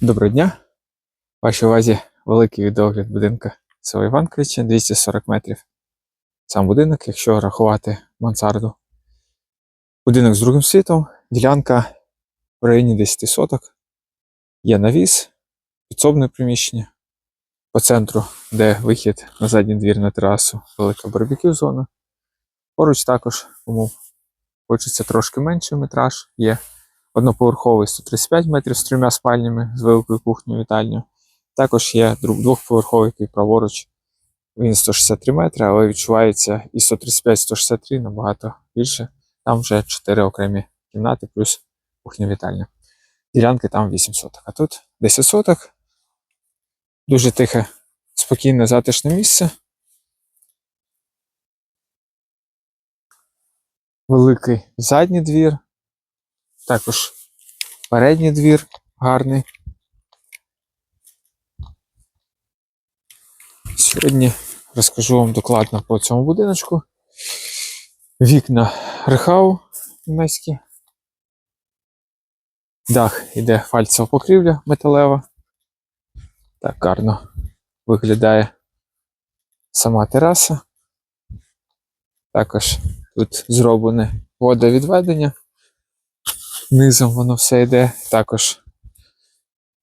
Доброго дня! Вашій увазі великий відеогляд будинка село Іванковича 240 метрів. Сам будинок, якщо рахувати мансарду. Будинок з другим світом, ділянка в районі 10 соток. Є навіс, підсобне приміщення. По центру, де вихід на задній двір на терасу, велика барбекю зона. Поруч також, кому хочеться трошки менший метраж, є одноповерховий 135 метрів з трьома спальнями з великою кухнею вітальнею. Також є двохповерховий, який праворуч. Він 163 метри, але відчувається і 135-163 набагато більше. Там вже 4 окремі кімнати, плюс кухня вітальня. Ділянки там 8 соток. А тут 10 соток. Дуже тихе, спокійне, затишне місце. Великий задній двір. Також передній двір гарний. Сьогодні розкажу вам докладно по цьому будиночку. Вікна рехау німецькі. Дах іде фальцева покрівля металева. Так гарно виглядає сама тераса. Також тут зроблене водовідведення. Низом воно все йде. Також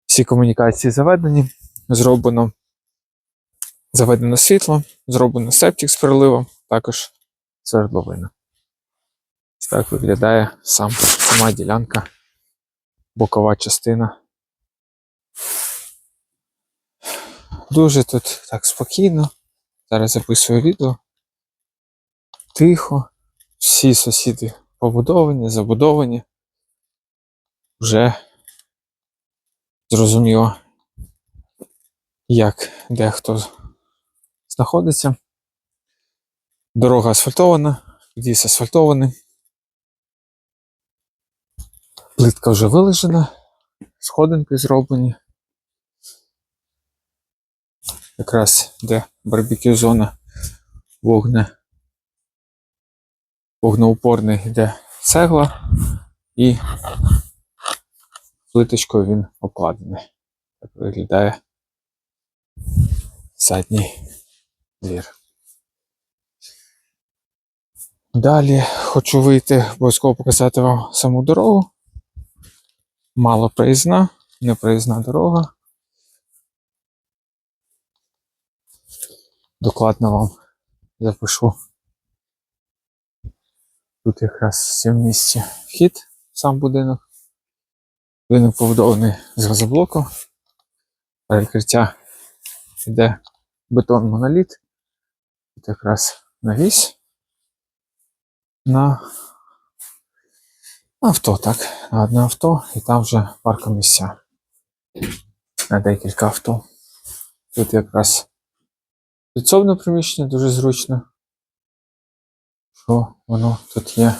всі комунікації заведені. Зроблено заведено світло, зроблено септик з переливом, також свердловина. Так виглядає сам, сама ділянка, бокова частина. Дуже тут так спокійно. Зараз записую відео. Тихо. Всі сусіди побудовані, забудовані. Вже зрозуміло, як де хто знаходиться. Дорога асфальтована, під'їзд асфальтований. Плитка вже вилежена, сходинки зроблені. Якраз де барбекю зона вогне. Вогнеупорний йде цегла і плиточкою він обкладений. Так виглядає задній двір. Далі хочу вийти, обов'язково показати вам саму дорогу. Мало проїзна, непроїзна дорога. Докладно вам запишу. Тут якраз в місці вхід сам будинок. Будинок побудований з газоблоку. Перекриття йде бетон моноліт. Тут якраз навіс на авто, так. На одне авто, і там вже паркомісця. На декілька авто. Тут якраз підсобне приміщення дуже зручно. Що воно тут є?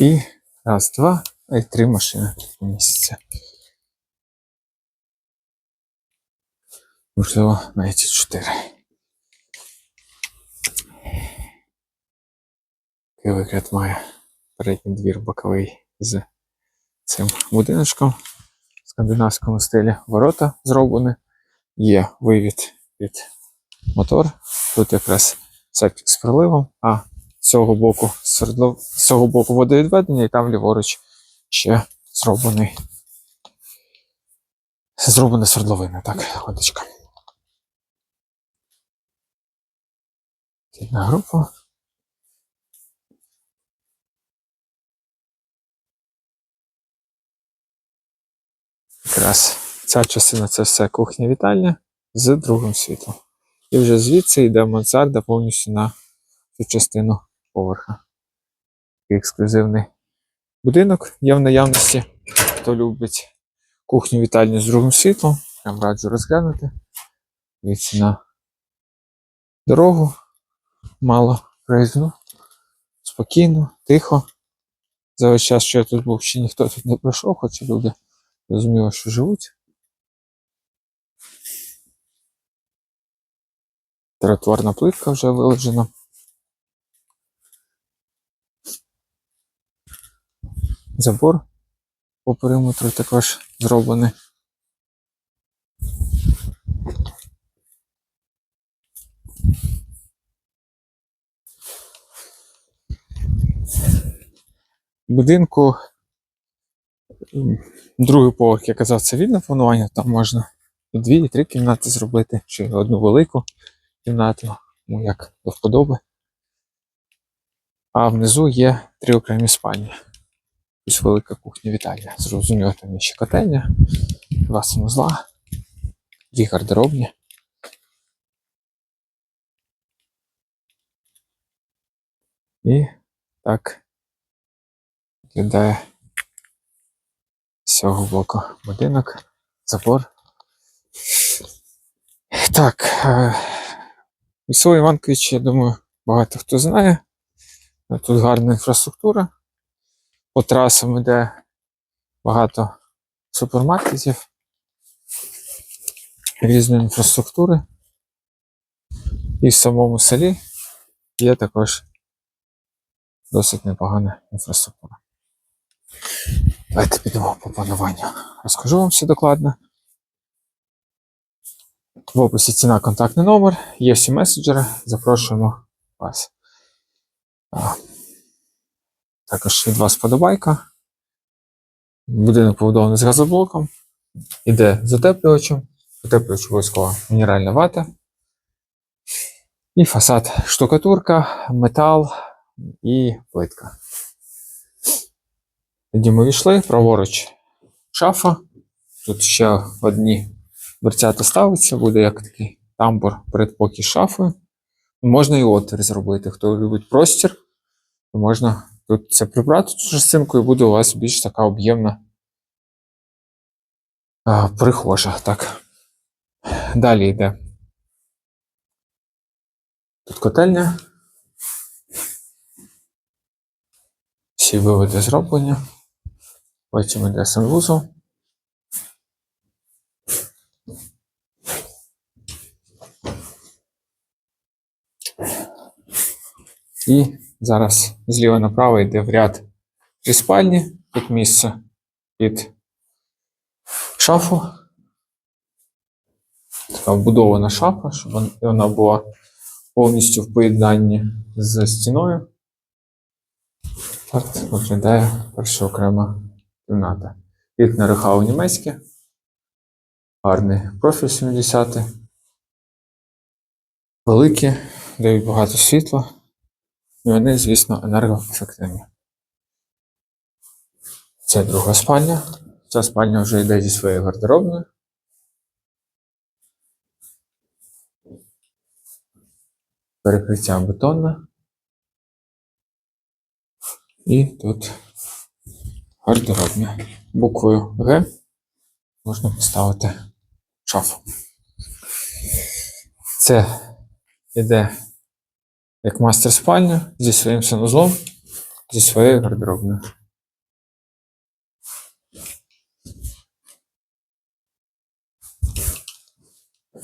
І раз, два, і три машини місяця. Можливо, навіть чотири. Такий вигляд має передній двір боковий з цим будиночком в скандинавському стилі. Ворота зроблені. Є вивід під мотор. Тут якраз септик з проливом, а цього боку свердло... з цього боку водовідведення, і там ліворуч ще зроблений. Зроблена свердловина, так, водичка. Одна група. Якраз ця частина це все кухня вітальня з другим світлом. І вже звідси йде мансарда повністю на цю частину поверха. Такий ексклюзивний будинок є в наявності. Хто любить кухню вітальню з другим світлом, я раджу розглянути. Дивіться на дорогу, мало проїзну, спокійно, тихо. За весь час, що я тут був, ще ніхто тут не пройшов, хоча люди зрозуміло, що живуть. Тротуарна плитка вже вилежена. Забор по периметру також зроблений. Будинку другий поверх, я казав, це вільне планування, там можна і дві, і три кімнати зробити, чи одну велику кімнату, ну як до вподоби. А внизу є три окремі спальні. Ось велика кухня вітальня. Зрозуміло, там є ще котельня, два санузла, дві гардеробні. І так виглядає з цього боку будинок, забор. Так, е, Весело Іванкович, я думаю, багато хто знає. Тут гарна інфраструктура. По трасам йде багато супермаркетів, різної інфраструктури. І в самому селі є також досить непогана інфраструктура. Давайте підемо по плануванню. Розкажу вам все докладно. В описі ціна контактний номер, є всі меседжери, запрошуємо вас. Також від вас подобайка. Будинок побудований з газоблоком. Іде з затеплювачем. Затеплювач обов'язково мінеральна вата. І фасад штукатурка, метал і плитка. Тоді ми війшли, праворуч шафа. Тут ще одні дверцята ставиться, буде як такий тамбур передпокій з шафою. Можна і отвір зробити. Хто любить простір, то можна тут це прибрати цю частинку і буде у вас більш така об'ємна прихожа. Так. Далі йде. Тут котельня. Всі виводи зроблені. Потім йде санвузол. І зараз зліва направо йде в ряд три спальні. Тут місце під шафу. Така вбудована шафа, щоб вона була повністю в поєднанні з стіною. Так виглядає перша окрема кімната. Вікна рехау німецьке. Гарний профіль 70 Великі, дають багато світла. І вони, звісно, енергоефективні. Це друга спальня. Ця спальня вже йде зі своєю гардеробною. Перекриття бетонне. І тут гардеробня. Буквою Г можна поставити шафу. Це іде як мастер спальня зі своїм санузлом, зі своєю гардеробною.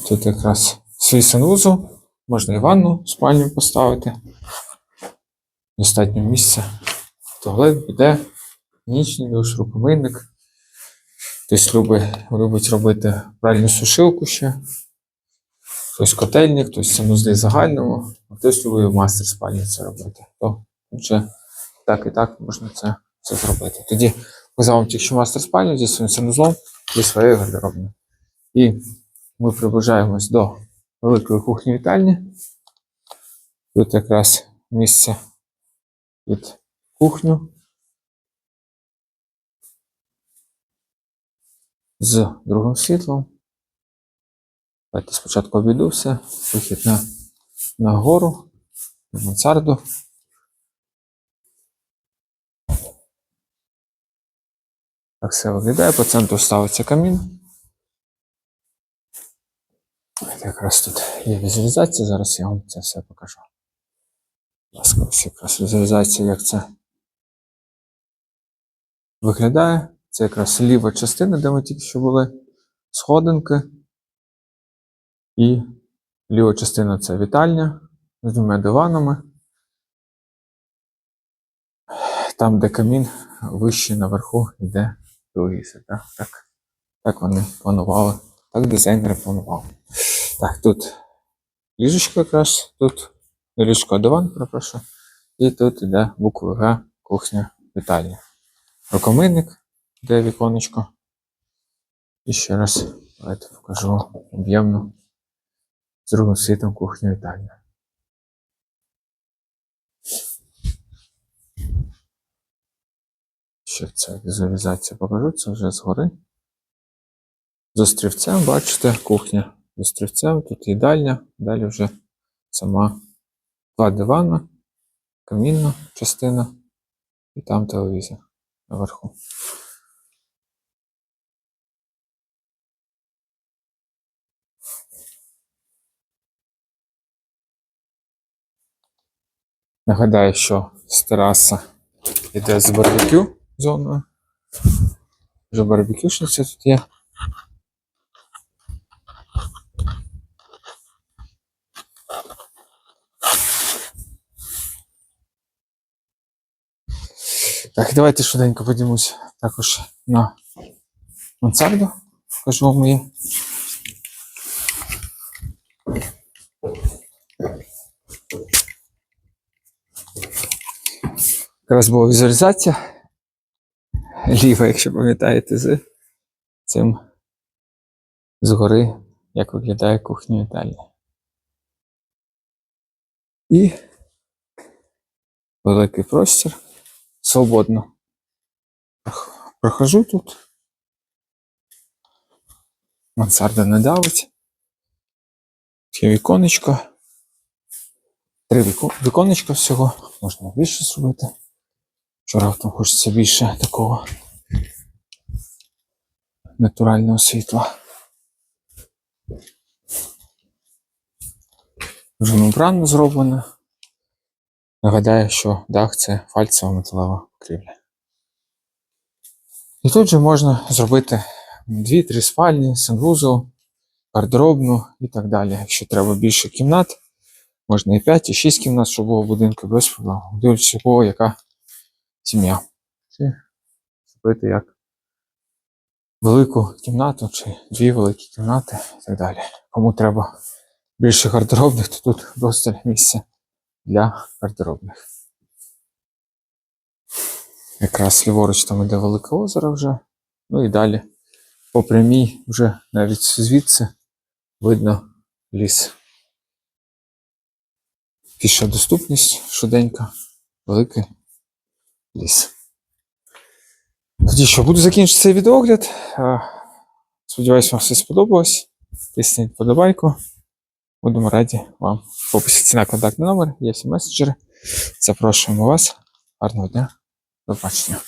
Тут якраз свій санвузол, можна і ванну спальню поставити. Достатньо місця. Туалет буде, нічний душ, рукомийник. Хтось любить, любить робити пральну сушилку ще. Хтось котельник, хтось санузли загальному, а хтось любить в мастер спальні це робити. То вже так і так можна це, це зробити. Тоді показав вам тільки мастер спальню зі своїм санузлом, зі своєю гардеробною. І ми приближаємось до великої кухні вітальні. Тут якраз місце під кухню. З другим світлом. Давайте спочатку обійду все. Вихід на, на гору, на мансарду. Так все виглядає. По центру ставиться камін. Якраз тут є візуалізація, зараз я вам це все покажу. Ласка, ось якраз візуалізація, як це виглядає. Це якраз ліва частина, де ми тільки що були, сходинки. І ліва частина це вітальня з двома диванами. Там, де камін, вище наверху йде телевізор. Так, так, так вони планували. Так дизайнери планували. Так, тут ліжечко якраз, тут ліжко, диван, перепрошую. І тут йде буква Г, кухня Віталія. Рукомийник, де віконечко. І ще раз давайте покажу об'ємну з другим світом кухню Італія. Ще ця візуалізація покажу, це вже згори. З острівцем, бачите, кухня з острівцем, тут їдальня, далі вже сама два дивана, камінна частина і там телевізор наверху. Нагадаю, що з тераса йде з барбекю зоною. Вже барбекюшниця тут є. Так, давайте швиденько подімусь також на мансарду. Покажу вам її. Якраз була візуалізація ліва, якщо пам'ятаєте, з цим згори, як виглядає кухня Італії. І великий простір. Свободно. Прохожу тут. Мансарда не давить. Є віконечко. Три віко- віконечка всього. Можна більше зробити. Вчора там хочеться більше такого натурального світла. Вже вбрано зроблено. Нагадаю, що дах це фальцева металева покрівля. І тут же можна зробити 2-3 спальні, санвузол, гардеробну і так далі. Якщо треба більше кімнат, можна і 5, і 6 кімнат, щоб було будинку без проблем. Дивлячись, яка сім'я. Чи зробити як велику кімнату, чи дві великі кімнати і так далі. Кому треба більше гардеробних, то тут достатньо місця для гардеробних. Якраз ліворуч там іде велике озеро вже. Ну і далі по прямій вже навіть звідси видно ліс. Піша доступність швиденька, великий ліс. Тоді що, буду закінчити цей відеогляд. Сподіваюсь, вам все сподобалось. Тисніть вподобайку. Будемо раді вам. В ціна контактний номер, є всі меседжери. Запрошуємо вас. Гарного дня. До побачення.